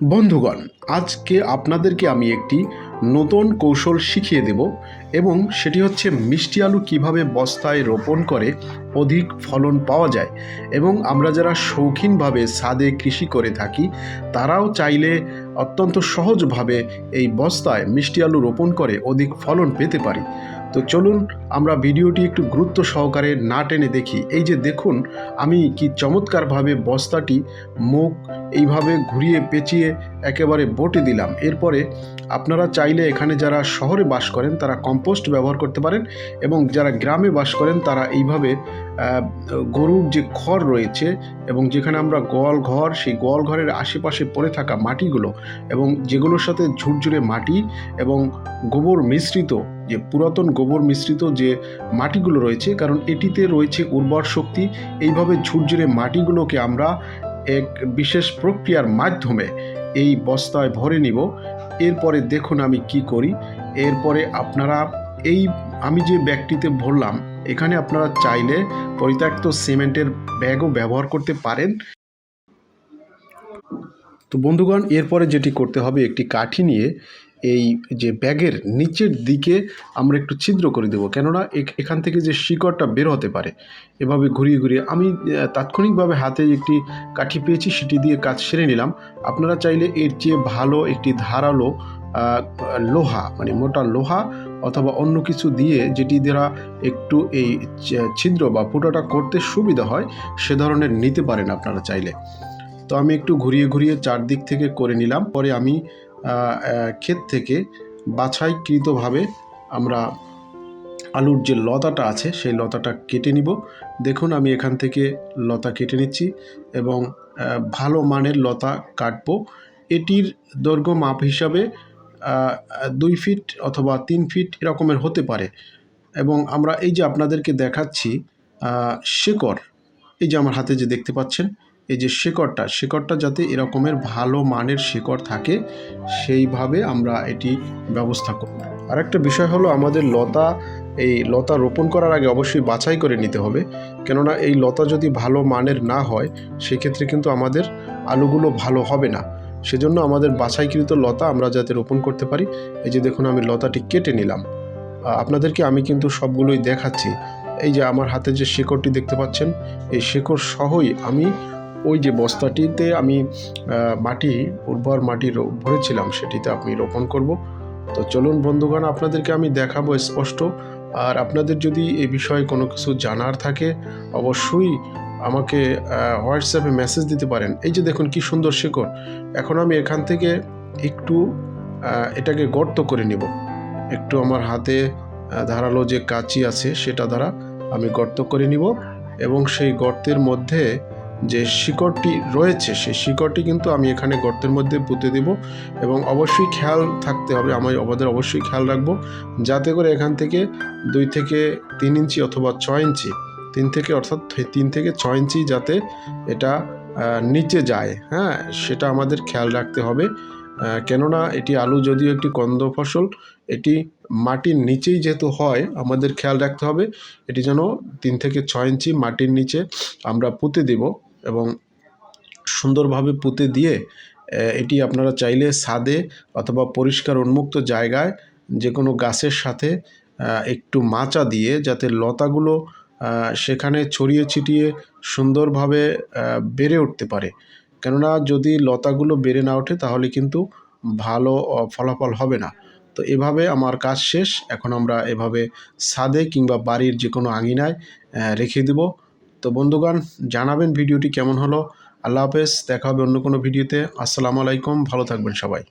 বন্ধুগণ, আজকে আপনাদেরকে আমি একটি নতুন কৌশল শিখিয়ে দেব এবং সেটি হচ্ছে মিষ্টি আলু কীভাবে বস্তায় রোপণ করে অধিক ফলন পাওয়া যায় এবং আমরা যারা শৌখিনভাবে ছাদে কৃষি করে থাকি, তারাও চাইলে অত্যন্ত সহজভাবে এই বস্তায় মিষ্টি আলু রোপণ করে অধিক ফলন পেতে পারি। তো চলুন আমরা ভিডিওটি একটু গুরুত্ব সহকারে না টেনে দেখি। এই যে দেখুন, আমি কি চমৎকারভাবে বস্তাটি, মুখ এইভাবে ঘুরিয়ে পেঁচিয়ে একেবারে বটে দিলাম। এরপরে আপনারা চাইলে এখানে যারা শহরে বাস করেন, তারা কম্পোস্ট ব্যবহার করতে পারেন এবং যারা গ্রামে বাস করেন, তারা এইভাবে গরুর যে খড় রয়েছে এবং যেখানে আমরা গোয়াল ঘর, সেই গোয়াল ঘরের আশেপাশে পড়ে থাকা মাটিগুলো এবং যেগুলোর সাথে ঝুরঝুরে মাটি এবং গোবর মিশ্রিত যে পুরাতন গোবর মিশ্রিত যে মাটিগুলো রয়েছে, কারণ এটিতে রয়েছে উর্বর শক্তি, এইভাবে ঝুরঝুরে মাটিগুলোকে আমরা এক বিশেষ প্রক্রিয়ার মাধ্যমে এই বস্তায় ভরে নিব। এরপরে দেখুন আমি কি করি। এরপরে আপনারা এই, আমি যে ব্যাগটিতে ভরলাম, এখানে আপনারা চাইলে পরিত্যক্ত সিমেন্টের ব্যাগও ব্যবহার করতে পারেন। তো বন্ধুগণ, এরপরে যেটি করতে হবে, একটি কাঠি নিয়ে এই যে ব্যাগের নিচের দিকে আমরা একটু ছিদ্র করে দেবো। কেননা এখান থেকে যে শিকড়টা বের হতে পারে, এভাবে ঘুরিয়ে ঘুরিয়ে আমি তাৎক্ষণিকভাবে হাতে একটি কাঠি পেয়েছি, সেটি দিয়ে কাজ সেরে নিলাম। আপনারা চাইলে এর চেয়ে ভালো একটি ধারালো লোহা মানে মোটা লোহা অথবা অন্য কিছু দিয়ে যেটি দ্বারা একটু এই ছিদ্র বা ফুটোটা করতে সুবিধা হয়, সে ধরনের নিতে পারেন আপনারা চাইলে। তো আমি একটু ঘুরিয়ে ঘুরিয়ে চারদিক থেকে করে নিলাম। পরে আমি ক্ষেত থেকে বাছাইকৃতভাবে আমরা আলুর যে লতাটা আছে, সেই লতাটা কেটে নিব। দেখুন, আমি এখান থেকে লতা কেটে নিচ্ছি এবং ভালো মানের লতা কাটবো। এটির দৈর্ঘ্য মাপ হিসাবে দুই ফিট অথবা তিন ফিট এরকমের হতে পারে। এবং আমরা এই যে আপনাদেরকে দেখাচ্ছি শেকড়, এই যে আমার হাতে যে দেখতে পাচ্ছেন এই যে শেকড়টা শেকড়টা যাতে এরকমের ভালো মানের শেকড় থাকে, সেইভাবে আমরা এটি ব্যবস্থা করব। আরেকটা বিষয় হলো আমাদের লতা, এই লতা রোপণ করার আগে অবশ্যই বাছাই করে নিতে হবে। কেননা এই লতা যদি ভালো মানের না হয়, সেক্ষেত্রে কিন্তু আমাদের আলুগুলো ভালো হবে না। সেজন্য আমাদের বাছাইকৃত লতা আমরা যাতে রোপণ করতে পারি। এই যে দেখুন, আমি লতাটি কেটে নিলাম। আপনাদেরকে আমি কিন্তু সবগুলোই দেখাচ্ছি। এই যে আমার হাতে যে শেকড়টি দেখতে পাচ্ছেন, এই শেকড় সহই আমি ওই যে বস্তাটিতে আমি মাটি, উর্বর মাটি ভরেছিলাম, সেটিতে আমি রোপণ করব। তো চলুন বন্ধুগণ, আপনাদেরকে আমি দেখাবো স্পষ্ট। আর আপনাদের যদি এই বিষয়ে কোনো কিছু জানার থাকে, অবশ্যই আমাকে হোয়াটসঅ্যাপে মেসেজ দিতে পারেন। এই যে দেখুন, কি সুন্দর শেকড়। এখন আমি এখান থেকে একটু এটাকে গর্ত করে নিব। একটু আমার হাতে ধারালো যে কাঁচি আছে, সেটা দ্বারা আমি গর্ত করে নিব। এবং সেই গর্তের মধ্যে যে শিকড়টি রয়েছে, সেই শিকড়টি কিন্তু আমি এখানে গর্তের মধ্যে পুঁতে দেব এবং অবশ্যই খেয়াল থাকতে হবে আমি আমাদের অবশ্যই খেয়াল রাখব যাতে করে এখান থেকে দুই থেকে তিন ইঞ্চি অথবা ছয় ইঞ্চি, তিন থেকে অর্থাৎ তিন থেকে ছয় ইঞ্চি যাতে এটা নিচে যায় হ্যাঁ সেটা আমাদের খেয়াল রাখতে হবে কেননা এটি আলু যদিও একটি কন্দ ফসল, এটি মাটির নিচেই যেহেতু হয়, আমাদের খেয়াল রাখতে হবে, এটি যেন তিন থেকে ছয় ইঞ্চি মাটির নিচে আমরা পুঁতে দেব। এবং সুন্দরভাবে পুঁতে দিয়ে এটি আপনারা চাইলে ছাদে অথবা পরিষ্কার উন্মুক্ত জায়গায় যে কোনো গাছের সাথে একটু মাচা দিয়ে যাতে লতাগুলো সেখানে ছড়িয়ে ছিটিয়ে সুন্দরভাবে বেড়ে উঠতে পারে। কেননা যদি লতাগুলো বেড়ে না ওঠে তাহলে কিন্তু ভালো ফলাফল হবে না। তো এভাবে আমার কাজ শেষ। এখন আমরা এভাবে ছাদে কিংবা বাড়ির যে কোনো আঙিনায় রেখে দেব। তো বন্ধুগণ, জানাবেন ভিডিওটি কেমন হলো। আল্লাহ হাফেজ, দেখা হবে অন্য কোনো ভিডিওতে। আসসালামু আলাইকুম, ভালো থাকবেন সবাই।